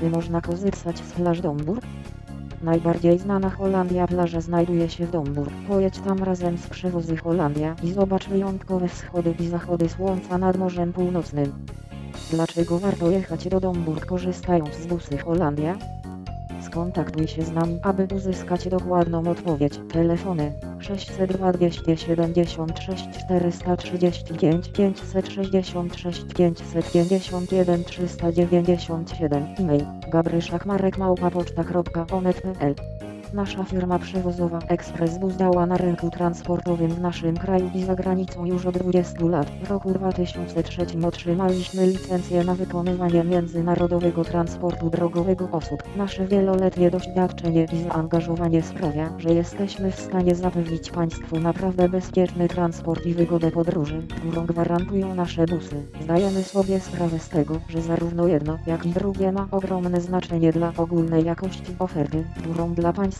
Czy można korzystać z plaż Domburg? Najbardziej znana Holandia plaża znajduje się w Domburg. Pojedź tam razem z przewozy Holandia i zobacz wyjątkowe wschody i zachody słońca nad Morzem Północnym. Dlaczego warto jechać do Domburg korzystając z busy Holandia? Skontaktuj się z nami, aby uzyskać dokładną odpowiedź. Telefony 602 276 435 566 551 397 e-mail gabryszakmarek.małpa.poczta.onet.pl Nasza firma przewozowa Express Bus działa na rynku transportowym w naszym kraju i za granicą już od 20 lat. W roku 2003 otrzymaliśmy licencję na wykonywanie międzynarodowego transportu drogowego osób. Nasze wieloletnie doświadczenie i zaangażowanie sprawia, że jesteśmy w stanie zapewnić Państwu naprawdę bezpieczny transport i wygodę podróży, którą gwarantują nasze busy. Zdajemy sobie sprawę z tego, że zarówno jedno, jak i drugie ma ogromne znaczenie dla ogólnej jakości oferty, którą dla Państwa